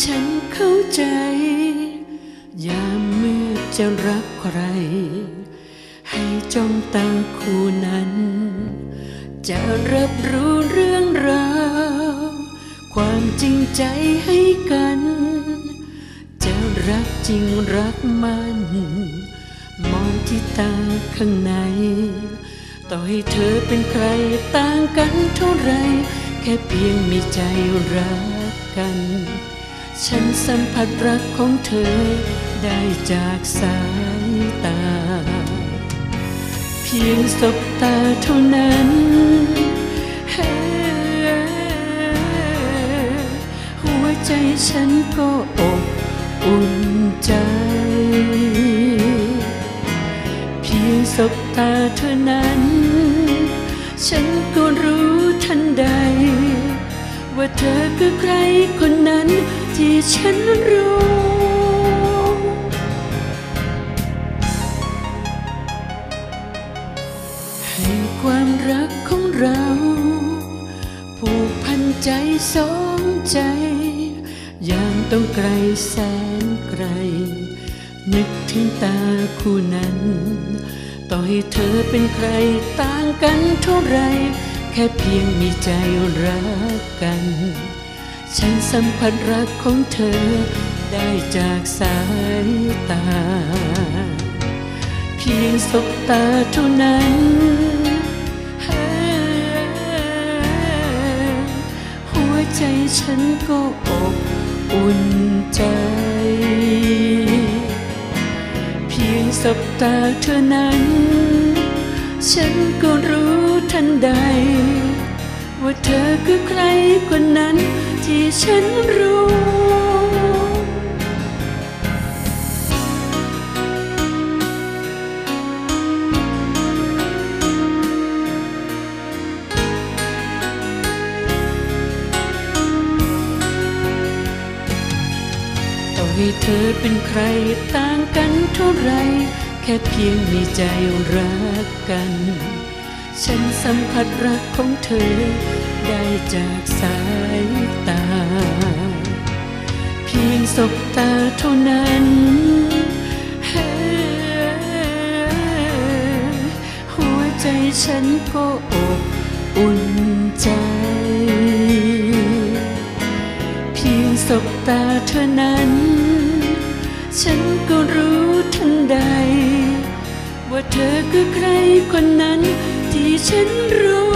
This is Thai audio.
ฉันเข้าใจ ยามเมื่อจะรักใคร ให้จ้องตาคู่นั้น จะรับรู้เรื่องราว ความจริงใจให้กัน จะรักจริงรักมัน มองที่ตาข้างใน ต่อให้เธอเป็นใครต่างกันเท่าไร แค่เพียงมีใจรักกัน ฉันสัมผัสรักของเธอได้จากสายตา เพียงสบตาเท่านั้นเฮหัวใจฉันก็อบอุ่นใจ เพียงสบตาเท่านั้น ฉันก็รู้ทันใด ว่าเธอคือใครคนนั้น ที่ฉันรู้ให้ความรักของเรา ผูกพันใจสองใจ อย่างต้องไกลแสนไกล นึกถึงตาคู่นั้น ต่อให้เธอเป็นใครต่างกันเท่าไร แค่เพียงมีใจรักกัน ฉันสัมผัสรักของเธอได้จากสายตา เพียงสบตาเท่านั้นหัวใจฉันก็อบอุ่นใจ เพียงสบตาเท่านั้น ฉันก็รู้ทันใด ว่าเธอคือใครคนนั้น ฉันรู้ ต่อให้เธอเป็นใครต่างกันเท่าไร แค่เพียงมีใจรักกัน ฉันสัมผัสรักของเธอ ได้จากสายตา เพียงสบตาเท่านั้นเฮหัวใจฉันก็อบอุ่นใจ เพียงสบตาเท่านั้น ฉันก็รู้ทันใด ว่าเธอคือใครคนนั้น ฉันรู้